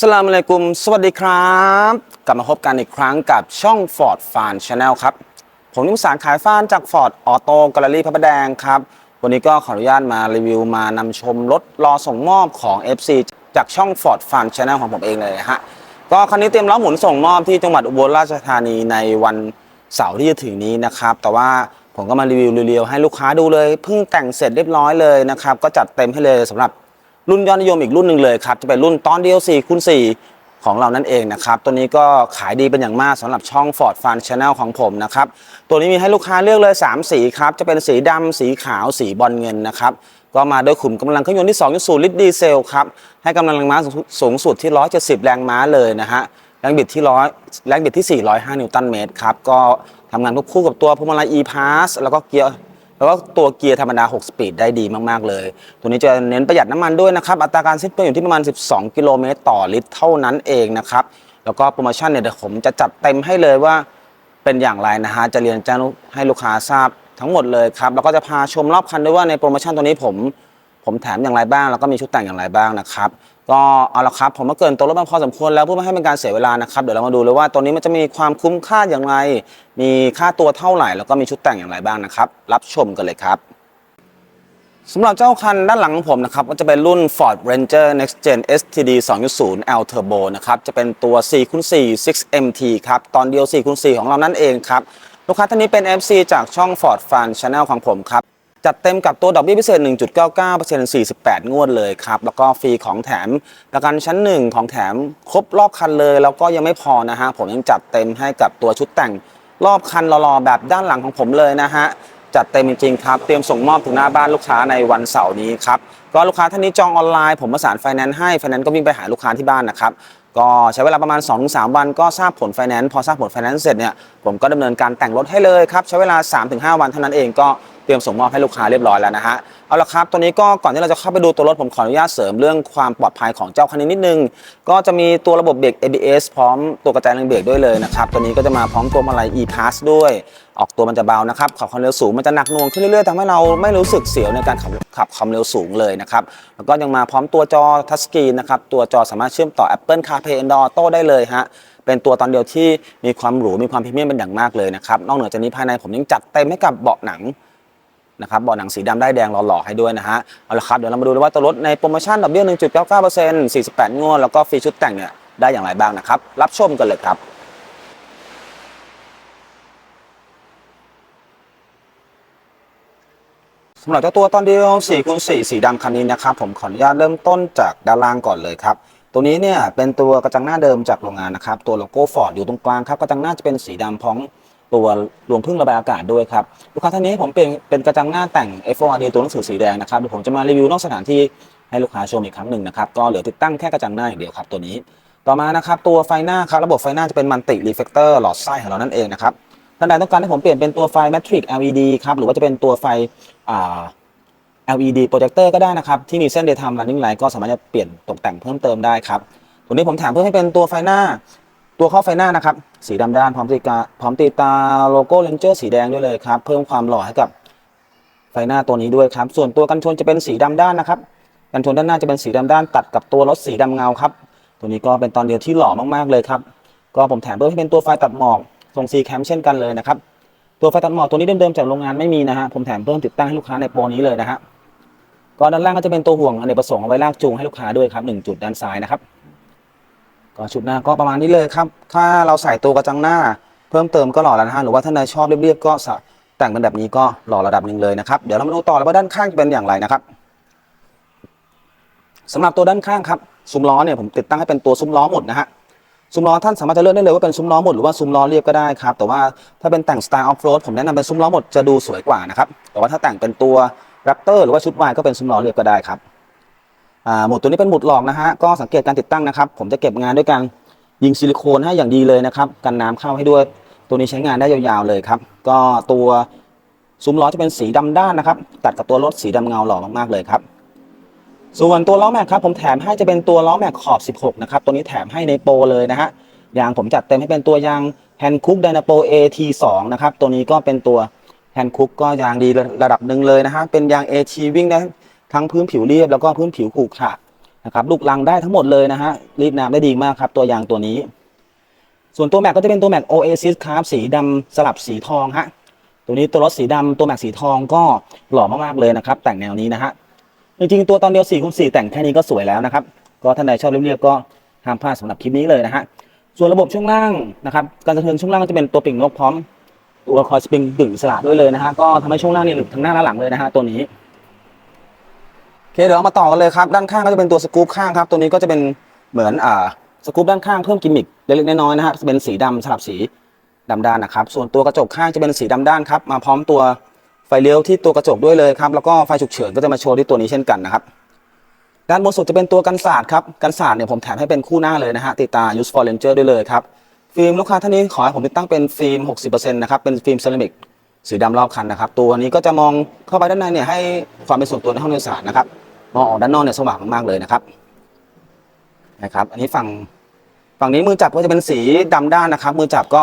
สลามอะลัยกุม สวัสดีครับ กลับมาพบกันอีกครั้งกับช่อง Ford Fan Channel ครับ ผมนิมสารขายฟ้านจาก Ford Auto Gallery พระประแดงครับ วันนี้ก็ขออนุญาตมารีวิวมานำชมรถรอส่งมอบของ FC จากช่อง Ford Fan Channel ของผมเองเลยฮะ ก็คันนี้เตรียมล้อหมุนส่งมอบที่จังหวัดอุบลราชธานีในวันเสาร์ที่จะถึงนี้นะครับ แต่ว่าผมก็มารีวิวเรียวๆให้ลูกค้าดูเลย เพิ่งแต่งเสร็จเรียบร้อยเลยนะครับ ก็จัดเต็มให้เลยสำหรับ รุ่นยอดนิยมอีกรุ่นหนึ่งเลยครับจะเป็นรุ่นตอนเดียว4คูณ4ของเรานั่นเองนะครับตัวนี้ก็ขายดีเป็นอย่างมากสำหรับช่อง Ford Fun Channel ของผมนะครับตัวนี้มีให้ลูกค้าเลือกเลย 3 สีครับจะเป็นสีดำสีขาวสีบอลเงินนะครับก็มาด้วยขุมกำลังเครื่องยนต์ที่ 2.0 ลิตรดีเซลครับให้กำลังแรงม้าสูงสุดที่ 170 แรงม้าเลยนะฮะแรงบิดที่ร้อยแรงบิดที่ 405 นิวตันเมตรครับก็ทำงานควบคู่กับตัวพวงมาลัย e-pass แล้วก็เกียร์ แล้วก็ตัวเกียร์ธรรมดา 6 สปีดได้ดีมาก ๆ เลย ตัวนี้จะเน้นประหยัดน้ำมันด้วยนะครับ อัตราการสิ้นเปลืองอยู่ที่ประมาณ 12 กิโลเมตรต่อลิตรเท่านั้นเองนะครับ แล้วก็โปรโมชั่นเนี่ยเดี๋ยวผมจะจัดเต็มให้เลยว่าเป็นอย่างไรนะฮะ จะเรียนแจ้งให้ลูกค้าทราบทั้งหมดเลยครับ แล้วก็จะพาชมรอบคันด้วยว่าในโปรโมชั่นตัวนี้ผม ผมแถมอย่างไรบ้าง แล้วก็มีชุดแต่งอย่างไรบ้างนะครับ ก็เอาละครับผมมาเกินตัวรถมาพอสมควรแล้วเพื่อไม่ให้เป็นการเสียเวลานะครับเดี๋ยวเรามาดูเลยว่าตัวนี้มันจะมีความคุ้มค่าอย่างไร มีค่าตัวเท่าไหร่ แล้วก็มีชุดแต่งอย่างไรบ้างนะครับ รับชมกันเลยครับสำหรับเจ้าคันด้านหลังของผมนะครับก็จะเป็นรุ่น Ford Ranger Next Gen STD 2.0 L Turbo นะครับจะเป็นตัว 4x4 6MT ครับตอนเดียว 4x4 ของเรานั่นเองครับลูกค้าท่านนี้เป็น FC จากช่อง Ford Fun Channel ของผมครับ จัดเต็มกับตัวดอกเบี้ยพิเศษ 1.99% 48 งวดเลยครับ แล้วก็ฟรีของแถมประกันชั้น 1 ของแถมครบรอบคันเลย แล้วก็ยังไม่พอนะฮะ ผมยังจัดเต็มให้กับตัวชุดแต่งรอบคันรอๆแบบด้านหลังของผมเลยนะฮะ จัดเต็มจริงๆครับ เตรียมส่งมอบถึงหน้าบ้านลูกค้าในวันเสาร์นี้ครับ ก็ลูกค้าท่านนี้จองออนไลน์ ผมประสานไฟแนนซ์ให้ ไฟแนนซ์ก็วิ่งไปหาลูกค้าที่บ้านนะครับก็ใช้เวลาประมาณ 2-3 วันก็ทราบผลไฟแนนซ์พอทราบผลไฟแนนซ์เสร็จเนี่ยผมก็ดำเนินการแต่งรถให้เลยครับ ใช้เวลา 3-5 วันเท่านั้นเองก็ เตรียมส่งมอบให้ลูกค้าเรียบร้อยแล้วนะฮะเอาละครับตัวนี้ก็ก่อนที่เราจะเข้าไปดูตัวรถผมขออนุญาตเสริมเรื่องความปลอดภัยของเจ้าคันนี้นิดนึง ก็จะมีตัวระบบเบรก ABS พร้อมตัวกระจายแรงเบรกด้วยเลยนะครับตัวนี้ก็จะมาพร้อมตัวมาลัย e-pass ด้วย ออกตัวมันจะเบานะครับขับความเร็วสูงมันจะหนักหน่วงขึ้นเรื่อยๆทำให้เราไม่รู้สึกเสียวในการขับขับความเร็วสูงเลยนะครับแล้วก็ยังมาพร้อมตัวจอทัชสกรีนนะครับตัวจอสามารถเชื่อมต่อ Apple CarPlay Android Auto ได้เลยฮะเป็นตัวตอนเดียวที่มีความหรูมีความพรีเมียมเป็นอย่างมากเลยนะครับนอกเหนือจากนี้ภายในผมยังจัดเต็มให้กับเบาะหนัง นะครับเบาะหนังสีดำได้แดงหล่อๆให้ด้วยนะฮะเอาละครับเดี๋ยวเรามาดูว่าตัวรถในโปรโมชั่นดอกเบี้ย 1.99% 48 งวด แล้วก็ฟรีชุดแต่งเนี่ยได้อย่างไรบ้างนะครับ รับชมกันเลยครับสำหรับเจ้าตัวตอนเดียว4คูณ4สีดำคันนี้นะครับผมขออนุญาตเริ่มต้นจากด้านล่างก่อนเลยครับตัวนี้เนี่ยเป็นตัวกระจังหน้าเดิมจากโรงงานนะครับตัวโลโก้ฟอร์ดอยู่ตรงกลางครับกระจังหน้าจะเป็นสีดำพร้อม ตัวรวมพึ่งระบายอากาศด้วยครับลูกค้าท่านนี้ผมเป็นเป็นกระจังหน้าแต่ง F4RD ตัวหนังสือสีแดงนะครับเดี๋ยวผมจะมารีวิวนอกสถานที่ให้ลูกค้าชมอีกครั้งหนึ่งนะครับก็เหลือติดตั้งแค่กระจังหน้าอย่างเดียวครับตัวนี้ต่อมานะครับตัวไฟหน้าครับระบบไฟหน้าจะเป็นมันติรีเฟกเตอร์หลอดไส้ของเรานั่นเองนะครับท่านใดต้องการให้ผมเปลี่ยนเป็นตัวไฟ Matrix LED ครับหรือว่าจะเป็นตัวไฟอ่า LED โปรเจคเตอร์ก็ได้นะครับ ที่มีเส้น daytime running light ก็สามารถจะเปลี่ยนตกแต่งเพิ่มเติมได้ครับตัวนี้ผมแถมเพิ่มให้เป็นตัวไฟหน้า ตัวข้อไฟหน้านะครับสีดำด้านพร้อมติดกาพร้อมติตาโลโก้เลนเจอร์สีแดงด้วยเลยครับ เพิ่มความหล่อให้กับไฟหน้าตัวนี้ด้วยครับ ส่วนตัวกันชนจะเป็นสีดำด้านนะครับ กันชนด้านหน้าจะเป็นสีดำด้านตัดกับตัวรถสีดำเงาครับ ตัวนี้ก็เป็นตอนเดียวที่หล่อมากๆเลยครับ ก็ผมแถมเพิ่มให้เป็นตัวไฟตัดหมอกทรงซีแคมเช่นกันเลยนะครับ ตัวไฟตัดหมอกตัวนี้เดิมๆจากโรงงานไม่มีนะฮะ ผมแถมเพิ่มติดตั้งให้ลูกค้าในโปรนี้เลยนะฮะ ก็ด้านล่างก็จะเป็นตัวห่วงอเนกประสงค์เอาไว้ลากจูงให้ลูกค้าด้วยครับหนึ่งจุดด้านซ้ายนะครับ ก็ชุดหน้าก็ประมาณนี้เลยครับ ถ้าเราใส่ตัวกระจังหน้า เพิ่มเติมก็หล่อแล้วนะฮะหรือว่าท่านใดชอบเรียบๆก็แต่งเป็นแบบนี้ก็หล่อระดับหนึ่งเลยนะครับ เดี๋ยวเรามาดูต่อแล้วว่าด้านข้างจะเป็นอย่างไรนะครับสำหรับตัวด้านข้างครับซุ้มล้อเนี่ยผมติดตั้งให้เป็นตัวซุ้มล้อหมดนะฮะซุ้มล้อท่านสามารถจะเลือกได้เลยว่าเป็นซุ้มล้อหมดหรือว่าซุ้มล้อเรียบก็ได้ครับ แต่ว่าถ้าเป็นแต่งสไตล์ออฟโรดผมแนะนำเป็นซุ้มล้อหมดจะดูสวยกว่านะครับแต่ว่าถ้าแต่งเป็นตัวแรปเตอร์หรือว่าชุดวายก็เป็นซุ้มล้อเรียบก็ได้ครับ หมุดตัวนี้เป็นหมุดหลอกนะฮะก็สังเกตการติดตั้งนะครับ ผมจะเก็บงานด้วยการยิงซิลิโคนให้อย่างดีเลยนะครับกันน้ำเข้าให้ด้วยตัวนี้ใช้งานได้ยาวๆเลยครับ ก็ตัวซุ้มล้อจะเป็นสีดำด้านนะครับ ตัดกับตัวรถสีดำเงาหล่อมากๆเลยครับ ส่วนตัวล้อแม็กครับผมแถมให้จะเป็นตัวล้อแม็กขอบ 16 นะครับ ตัวนี้แถมให้ในโปรเลยนะฮะยางผมจัดเต็มให้เป็นตัวยางแฮนคุกไดนาโป AT2 นะครับ ตัวนี้ก็เป็นตัวแฮนคุกก็ยางดีระดับหนึ่งเลยนะฮะเป็นยาง AT วิ่งได้ ทั้งพื้นผิวเรียบแล้วก็พื้นผิวขรุขระนะครับลูกลังได้ทั้งหมดเลยนะฮะรีดน้ำได้ดีมากครับ ตัวยางตัวนี้ ส่วนตัวแม็กก็จะเป็นตัวแม็ก Oasis ครับสีดำสลับสีทองฮะตัวนี้ตัวรถสีดำตัวแม็กสีทองก็หล่อมากๆเลยนะครับ แต่งแนวนี้นะฮะจริงๆตัวตอนเดียว4คูณ4แต่งแค่นี้ก็สวยแล้วนะครับ ก็ท่านใดชอบเรียบๆก็ห้ามพลาดสำหรับคลิปนี้เลยนะฮะส่วนระบบช่วงล่างนะครับการสะเทือนช่วงล่างจะเป็นตัวปิ่งนกพร้อมตัวคอยสปริงดึงสระด้วยเลยนะฮะก็ทำให้ช่วงล่างเนี่หลุดทั้งหน้าและหลังเลยนะฮะตัวนี้ เคเดี๋ยวมาต่อกันเลยครับด้านข้างก็จะเป็นตัวสกู๊ปข้างครับตัวนี้ก็จะเป็นเหมือนอ่าสกู๊ปด้านข้างเพิ่มกิมมิคเล็กๆน้อยๆนะฮะจะเป็นสีดำสลับสีดำด้านนะครับส่วนตัวกระจกข้างจะเป็นสีดำด้านครับมาพร้อมตัวไฟเลี้ยวที่ตัวกระจกด้วยเลยครับแล้วก็ไฟฉุกเฉินก็จะมาโชว์ที่ตัวนี้เช่นกันนะครับด้านบนสุดจะเป็นตัวกันศาสตร์ครับกันศาสตร์เนี่ยผมแถมให้เป็นคู่หน้าเลยนะฮะติดตา use for ranger ได้วยเลยครับฟิล์มลูกค้าท่านนี้ขอให้ผมติดตั้งเป็นฟิล์ม 60%นะครับเป็นฟิล์มเซรามิกสีดำรอบคันนะครับ ตัวนี้ก็จะมองเข้าไปด้านในเนี่ยให้ความเป็นส่วนตัวในห้องโดยสารนะครับ มองออกด้านนอกเนี่ยสว่างมากๆเลยนะครับนะครับ อันนี้ฝั่งฝั่งนี้มือจับก็จะเป็นสีดำด้านนะครับ มือจับก็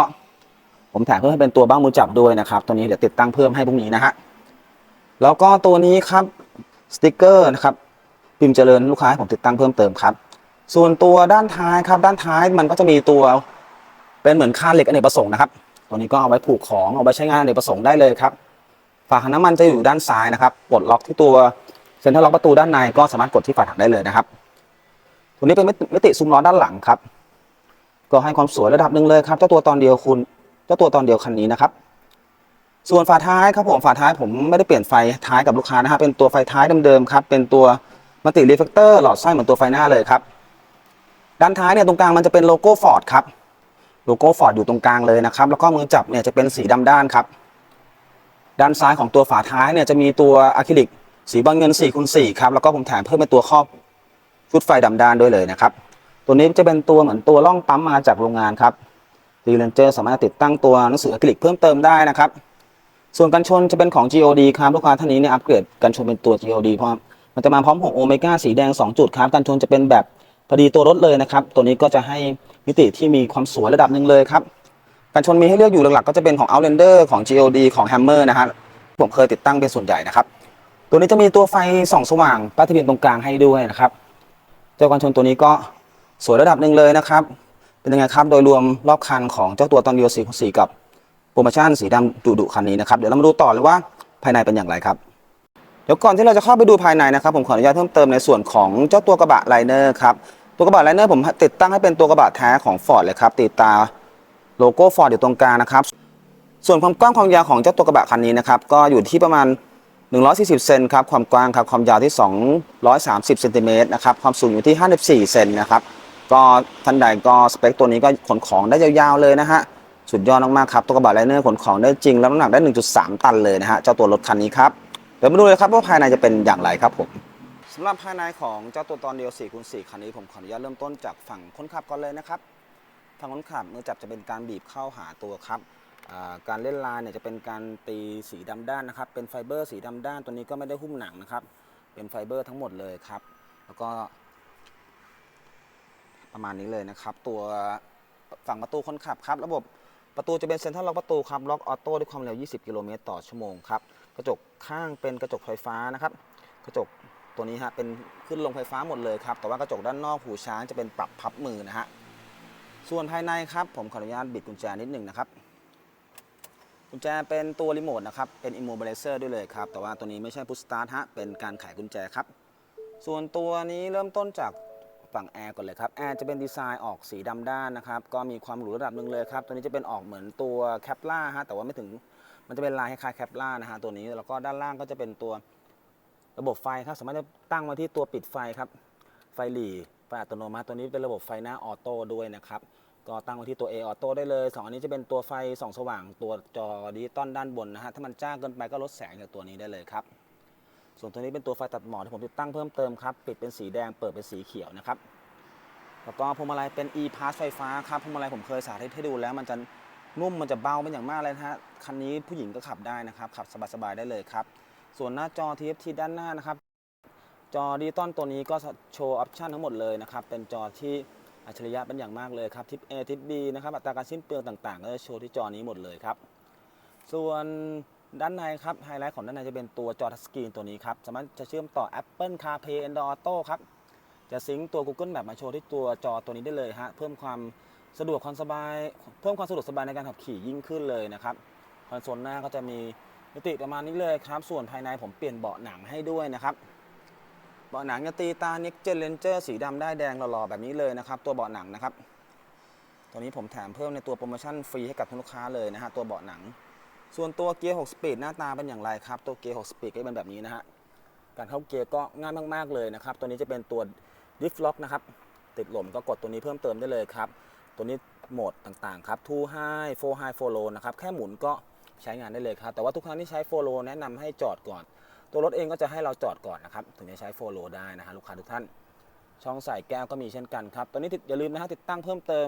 ผมแถมเพิ่มให้เป็นตัวบ้างมือจับด้วยนะครับตัวนี้เดี๋ยวติดตั้งเพิ่มให้พรุ่งนี้นะฮะแล้วก็ตัวนี้ครับสติกเกอร์นะครับพิมพ์เจริญลูกค้าให้ผมติดตั้งเพิ่มเติมครับ ส่วนตัวด้านท้ายครับ ด้านท้ายมันก็จะมีตัวเป็นเหมือนคานเหล็กอเนกประสงค์นะครับ ตัวนี้ก็เอาไว้ผูกของเอาไว้ใช้งานอเนกประสงค์ได้เลยครับฝาถังน้ำมันจะอยู่ด้านซ้ายนะครับปลดล็อกที่ตัว เซ็นทรัลล็อกประตูด้านในก็สามารถกดที่ฝาถังได้เลยนะครับ ตัวนี้เป็นมิติซุ้มล้อด้านหลังครับ ก็ให้ความสวยระดับหนึ่งเลยครับ เจ้าตัวตอนเดียวคุณ เจ้าตัวตอนเดียวคันนี้นะครับ ส่วนฝาท้ายครับผม ฝาท้ายผมไม่ได้เปลี่ยนไฟท้ายกับลูกค้านะฮะ เป็นตัวไฟท้ายเดิมๆครับ เป็นตัวมัลติรีเฟกเตอร์หลอดไส้เหมือนตัวไฟหน้าเลยครับ ด้านท้ายเนี่ยตรงกลางมันจะเป็นโลโก้ฟอร์ดครับ โลโก้ฟอร์ดอยู่ตรงกลางเลยนะครับ แล้วก็มือจับเนี่ยจะเป็นสีดำด้านครับ ด้านซ้ายของตัวฝาท้ายเนี่ยจะมีตัวอะคริลิก สีบอลเงิน4คูณ4ครับแล้วก็ผมแถมเพิ่มเป็นตัวครอบชุดไฟดำด้านด้วยเลยนะครับ ตัวนี้จะเป็นตัวเหมือนตัวล่องปั๊มมาจากโรงงานครับดีเลนเจอร์สามารถติดตั้งตัวหนังสืออะคริลิกเพิ่มเติมได้นะครับ ส่วนกันชนจะเป็นของ GOD ครับลูกค้าท่านนี้เนี่ยอัปเกรดกันชนเป็นตัว GOD เพราะมันจะมาพร้อมของโอเมก้าสีแดง 2 จุดครับกันชนจะเป็นแบบพอดีตัวรถเลยนะครับ ตัวนี้ก็จะให้มิติที่มีความสวยระดับหนึ่งเลยครับกันชนมีให้เลือกอยู่หลักๆ ก็จะเป็นของ Outlander ของ GOD ของ Hammer นะฮะผมเคยติดตั้งเป็นส่วนใหญ่นะครับ ตัวนี้จะมีตัวไฟส่องสว่างป้ายทะเบียนตรงกลางให้ด้วยนะครับเจ้ากันชนตัวนี้ก็สวยระดับหนึ่งเลยนะครับ เป็นยังไงครับโดยรวมรอบคันของเจ้าตัวตอนเดียว4 4กับโปรโมชั่นสีดำดุดุคันนี้นะครับเดี๋ยวเรามาดูต่อเลยว่าภายในเป็นอย่างไรครับเดี๋ยวก่อนที่เราจะเข้าไปดูภายในนะครับผมขออนุญาตเพิ่มเติมในส่วนของเจ้าตัวกระบะไลเนอร์ครับตัวกระบะไลเนอร์ผมติดตั้งให้เป็นตัวกระบะแท้ของ Ford เลยครับติดตาโลโก้ Ford อยู่ตรงกลางนะครับส่วนความกว้างความยาวของเจ้าตัวกระบะคันนี้นะครับก็อยู่ที่ประมาณ 140 เซนครับ ความกว้างครับ ความยาวที่ 230 เซนติเมตรนะครับ ความสูงอยู่ที่ 54 เซนนะครับ ก็ท่านใดก็สเปคตัวนี้ก็ขนของได้ยาวๆเลยนะฮะ สุดยอดมากๆครับ ตัวกระบะไลเนอร์ขนของได้จริง แล้วน้ำหนักได้ 1.3 ตันเลยนะฮะ เจ้าตัวรถคันนี้ครับ เดี๋ยวมาดูเลยครับว่าภายในจะเป็นอย่างไรครับผมสำหรับภายในของเจ้าตัวตอนเดียว4คูณ4คันนี้ผมขออนุญาตเริ่มต้นจากฝั่งคนขับก่อนเลยนะครับฝั่งคนขับมือจับจะเป็นการบีบเข้าหาตัวครับ การเล่นลายเนี่ยจะเป็นการตีสีดำด้านนะครับ เป็นไฟเบอร์สีดำด้านตัวนี้ก็ไม่ได้หุ้มหนังนะครับ เป็นไฟเบอร์ทั้งหมดเลยครับ แล้วก็ ประมาณนี้เลยนะครับ ตัวฝั่งประตูคนขับครับ ระบบประตูจะเป็นเซ็นทรัลล็อกประตูครับ ล็อกออโต้ด้วยความเร็ว 20 กิโลเมตรต่อชั่วโมงครับ กระจกข้างเป็นกระจกไฟฟ้านะครับ กระจกตัวนี้ฮะเป็นขึ้นลงไฟฟ้าหมดเลยครับ แต่ว่ากระจกด้านนอกหูช้างจะเป็นปรับพับมือนะฮะ ส่วนภายในครับ ผมขออนุญาตบิดกุญแจนิดหนึ่งนะครับ กุญแจเป็นตัวรีโมทนะครับ เป็น immobilizer ด้วยเลยครับ แต่ว่าตัวนี้ไม่ใช่ push start ฮะ เป็นการไขกุญแจครับ ส่วนตัวนี้เริ่มต้นจากฝั่งแอร์ก่อนเลยครับ แอร์จะเป็นดีไซน์ออกสีดำด้านนะครับ ก็มีความหรูระดับหนึ่งเลยครับ ตัวนี้จะเป็นออกเหมือนตัวแคปล่าฮะ แต่ว่าไม่ถึง มันจะเป็นลายคล้ายแคปล่านะฮะ ตัวนี้ แล้วก็ด้านล่างก็จะเป็นตัวระบบไฟครับ สามารถจะตั้งมาที่ตัวปิดไฟครับ ไฟหลีไฟอัตโนมัติ ตัวนี้เป็นระบบไฟหน้าออโต้ด้วยนะครับ ก็ตั้งไว้ที่ตัว A ออโต้ได้เลยสองอันนี้จะเป็นตัวไฟส่องสว่างตัวจอดิจิตอลด้านบนนะฮะ ถ้ามันจ้าเกินไปก็ลดแสงจากตัวนี้ได้เลยครับ ส่วนตัวนี้เป็นตัวไฟตัดหมอกที่ผมติดตั้งเพิ่มเติมครับ ปิดเป็นสีแดงเปิดเป็นสีเขียวนะครับ แล้วก็พวงมาลัยเป็น e pass ไฟฟ้าครับ พวงมาลัยผมเคยสาธิตให้ดูแล้ว มันจะนุ่มมันจะเบาเป็นอย่างมากเลยนะฮะ คันนี้ผู้หญิงก็ขับได้นะครับ ขับสบายๆได้เลยครับ ส่วนหน้าจอ TFT ด้านหน้านะครับ จอดิจิตอลตัวนี้ก็โชว์ออปชันทั้งหมดเลยนะครับ เป็นจอที่ อัจฉริยะเป็นอย่างมากเลยครับทิป A ทิป B นะครับอัตราการสิ้นเปลืองต่างๆก็จะโชว์ที่จอนี้หมดเลยครับ ส่วนด้านในครับไฮไลท์ของด้านในจะเป็นตัวจอทัชสกรีนตัวนี้ครับสามารถจะเชื่อมต่อ Apple CarPlay Android Auto ครับจะซิงก์ตัว Google Map มาโชว์ที่ตัวจอตัวนี้ได้เลยฮะเพิ่มความสะดวกความสบาย เพิ่มความสะดวกสบายในการขับขี่ยิ่งขึ้นเลยนะครับคอนโซลหน้าก็จะมีมิติประมาณนี้เลยครับ ส่วนภายในผมเปลี่ยนเบาะหนังให้ด้วยนะครับ เบาะหนังจะตีตา Next Gen Ranger สีดำได้แดงหล่อๆแบบนี้เลยนะครับ ตัวเบาะหนังนะครับ ตัวนี้ผมแถมเพิ่มในตัวโปรโมชั่นฟรีให้กับทุกลูกค้าเลยนะฮะตัวเบาะหนัง ส่วนตัวเกียร์ 6 สปีดหน้าตาเป็นอย่างไรครับ ตัวเกียร์ 6 สปีดก็เป็นแบบนี้นะฮะ การเข้าเกียร์ก็ง่ายมากๆเลยนะครับ ตัวนี้จะเป็นตัวดิฟล็อกนะครับ ติดหล่มก็กดตัวนี้เพิ่มเติมได้เลยครับ ตัวนี้โหมดต่างๆครับ2 high 4 high 4 low นะครับ แค่หมุนก็ใช้งานได้เลยครับ แต่ว่าทุกครั้งที่ใช้4 low แนะนำให้จอดก่อน ตัวรถเองก็จะให้เราจอดก่อนนะครับ ถึงจะใช้4 low ได้นะฮะลูกค้าทุกท่าน ช่องใส่แก้วก็มีเช่นกันครับตัวนี้อย่าลืมนะฮะติดตั้งเพิ่มเติม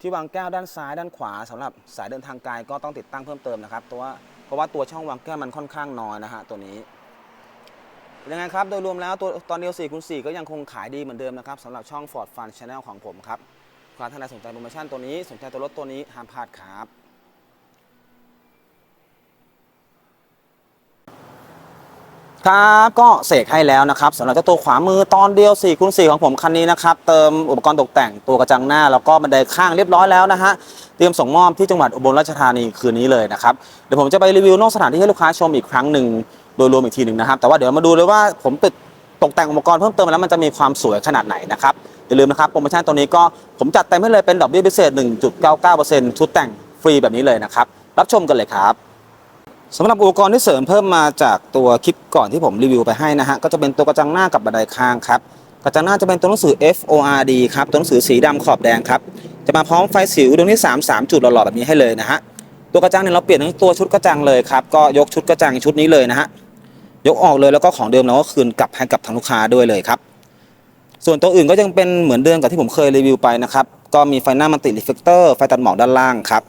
ที่วางแก้วด้านซ้ายด้านขวาสำหรับสายเดินทางไกลก็ต้องติดตั้งเพิ่มเติมนะครับตัวเพราะว่าตัวช่องวางแก้วมันค่อนข้างน้อยนะฮะตัวนี้ยังไงครับโดยรวมแล้วตัวตอนเดียว4คูณ4ก็ยังคงขายดีเหมือนเดิมนะครับสำหรับช่อง Ford Fun Channel ของผมครับใครท่านใดสนใจโปรโมชั่นตัวนี้สนใจตัวรถตัวนี้ห้ามพลาดครับ ครับก็เสกให้แล้วนะครับสำหรับเจ้าตัวขวามือตอนเดียว4คูณ4ของผมคันนี้นะครับ เติมอุปกรณ์ตกแต่งตัวกระจังหน้า แล้วก็บันไดข้างเรียบร้อยแล้วนะฮะเตรียมส่งมอบที่จังหวัดอุบลราชธานีคืนนี้เลยนะครับเดี๋ยวผมจะไปรีวิวนอกสถานที่ให้ลูกค้าชมอีกครั้งหนึ่งโดยรวมอีกทีหนึ่งนะครับ แต่ว่าเดี๋ยวมาดูเลยว่าผมติดตกแต่งอุปกรณ์เพิ่มเติมแล้วมันจะมีความสวยขนาดไหนนะครับอย่าลืมนะครับโปรโมชั่นตัวนี้ก็ผมจัดเต็มให้เลยเป็นดอกเบี้ยพิเศษ 1.99%ชุดแต่งฟรีแบบนี้เลยนะครับรับชมกันเลยครับ สำหรับอุปกรณ์ที่เสริมเพิ่มมาจากตัวคลิปก่อนที่ผมรีวิวไปให้นะฮะก็จะเป็นตัวกระจังหน้ากับบันไดข้างครับกระจังหน้าจะเป็นตัวหนังสือ FORD ครับตัวหนังสือสีดำขอบแดงครับจะมาพร้อมไฟสิวดวงที่ 3 3 จุดหล่อๆแบบนี้ให้เลยนะฮะตัวกระจังเนี่ยเราเปลี่ยนทั้งตัวชุดกระจังเลยครับก็ยกชุดกระจังชุดนี้เลยนะฮะยกออกเลยแล้วก็ของเดิมเราก็คืนกลับให้กับทางลูกค้าด้วยเลยครับส่วนตัวอื่นก็ยังเป็นเหมือนเดิมกับที่ผมเคยรีวิวไปนะครับก็มีไฟหน้ามันติรีเฟกเตอร์ไฟตัดหมอกด้านล่างครับ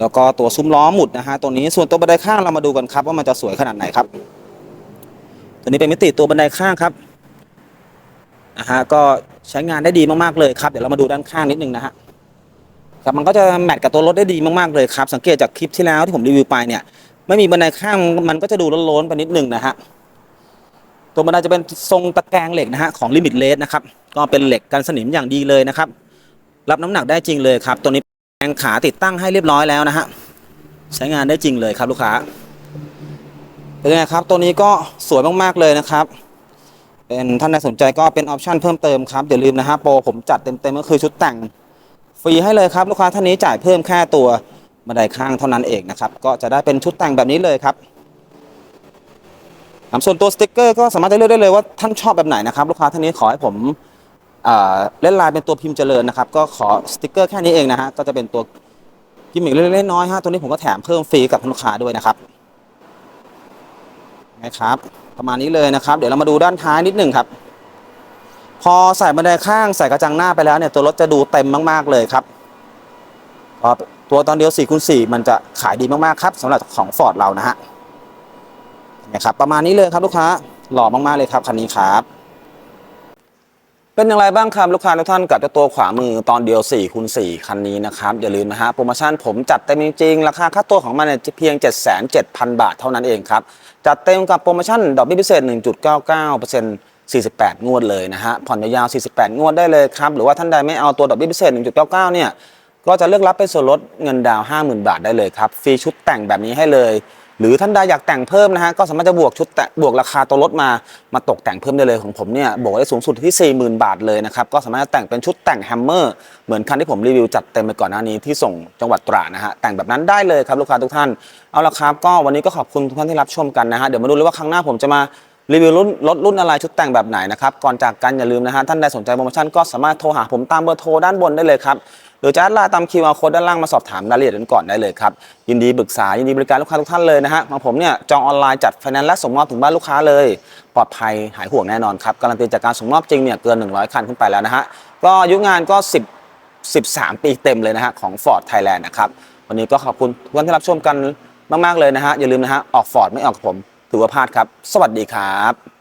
แล้วก็ตัวซุ้มล้อหมุดนะฮะตัวนี้ส่วนตัวบันไดข้างเรามาดูกันครับ ว่ามันจะสวยขนาดไหนครับ ตัวนี้เป็นมิติตัวบันไดข้างครับนะฮะก็ใช้งานได้ดีมากๆเลยครับ เดี๋ยวเรามาดูด้านข้างนิดนึงนะฮะครับมันก็จะแมทกับตัวรถได้ดีมากๆเลยครับสังเกตจากคลิปที่แล้วที่ผมรีวิวไปเนี่ย ไม่มีบันไดข้างมันก็จะดูล้นๆไปนิดนึงนะฮะตัวบันไดจะเป็นทรงตะแกรงเหล็กนะฮะของลิมิตเลสนะครับก็เป็นเหล็กกันสนิมอย่างดีเลยนะครับ รับน้ำหนักได้จริงเลยครับ ตัวนี้ งขาติดตั้งให้เรียบร้อยแล้วนะฮะใช้งานได้จริงเลยครับลูกค้าเป็นไงครับตัวนี้ก็สวยมากๆเลยนะครับเป็นท่านใดสนใจก็เป็นออปชันเพิ่มเติมครับอย่าลืมนะฮะโปรผมจัดเต็มๆก็คือชุดแต่งฟรีให้เลยครับลูกค้าท่านนี้จ่ายเพิ่มแค่ตัวบันไดข้างเท่านั้นเองนะครับก็จะได้เป็นชุดแต่งแบบนี้เลยครับส่วนตัวสติกเกอร์ก็สามารถจะเลือกได้เลยว่าท่านชอบแบบไหนนะครับลูกค้าท่านนี้ขอให้ผม เล่นลายเป็นตัวพิมพ์เจริญนะครับ ก็ขอสติกเกอร์แค่นี้เองนะฮะก็จะเป็นตัวกิมมิคเล็กๆน้อยๆฮะตัวนี้ผมก็แถมเพิ่มฟรีกับลูกค้าด้วยนะครับนะครับประมาณนี้เลยนะครับ เดี๋ยวเรามาดูด้านท้ายนิดหนึ่งครับ พอใส่บันไดข้างใส่กระจังหน้าไปแล้วเนี่ยตัวรถจะดูเต็มมาก ๆ เลยครับตัวตอนเดียว4คูณ4มันจะขายดีมากๆครับสำหรับของฟอร์ดเรานะฮะนะครับประมาณนี้เลยครับลูกค้าหล่อมากๆเลยครับคันนี้ครับ เป็นอย่างไรบ้างครับลูกค้าทุกท่านกับเจ้าตัวขวามือตอนเดียว4คูณ4คันนี้นะครับ อย่าลืมนะฮะโปรโมชั่นผมจัดเต็มจริงๆ ราคาค่าตัวของมันเนี่ยเพียง 7,700 บาทเท่านั้นเองครับ จัดเต็มกับโปรโมชั่นดอกเบี้ยพิเศษ 1.99% 48 งวดเลยนะฮะผ่อนยาวๆ48 งวดได้เลยครับ หรือว่าท่านใดไม่เอาตัวดอกเบี้ยพิเศษ 1.99 เนี่ยก็จะเลือกรับเป็นส่วนลดเงินดาว 50,000 บาทได้เลยครับฟรีชุดแต่งแบบนี้ให้เลย หรือท่านใดอยากแต่งเพิ่มนะฮะก็สามารถจะบวกชุดแต่บวกราคาตัวรถมามาตกแต่งเพิ่มได้เลยของผมเนี่ยบวกได้สูงสุดที่ 40,000 บาทเลยนะครับก็สามารถจะแต่งเป็นชุดแต่งแฮมเมอร์เหมือนคันที่ผมรีวิวจัดเต็มไปก่อนหน้านี้ที่ส่งจังหวัดตราดนะฮะแต่งแบบนั้นได้เลยครับลูกค้าทุกท่านเอาละครับก็วันนี้ก็ขอบคุณทุกท่านที่รับชมกันนะฮะเดี๋ยวมาดูเลยว่าครั้งหน้าผมจะมารีวิวรุ่นรถรุ่นอะไรชุดแต่งแบบไหนนะครับก่อนจากกันอย่าลืมนะฮะท่านใดสนใจโปรโมชั่นก็สามารถโทรหาผมตามเบอร์โทรด้านบนได้เลยครับ หรือจะแอดไลน์ตาม QR code ด้านล่างมาสอบถามรายละเอียดกันก่อนได้เลยครับ ยินดีปรึกษา ยินดีบริการลูกค้าทุกท่านเลยนะฮะของผมเนี่ยจองออนไลน์จัดไฟแนนซ์และส่งมอบถึงบ้านลูกค้าเลย ปลอดภัยหายห่วงแน่นอนครับการันตีจากการส่งมอบจริงเนี่ยเกิน 100 คันขึ้นไปแล้วนะฮะก็อายุงานก็ 10 13 ปีเต็มเลยนะฮะของ Ford Thailand นะครับวันนี้ก็ขอบคุณทุกท่านที่รับชมกันมากๆเลยนะฮะอย่าลืมนะฮะออก Ford ไม่ออกกับผมถือว่าพลาดครับ สวัสดีครับ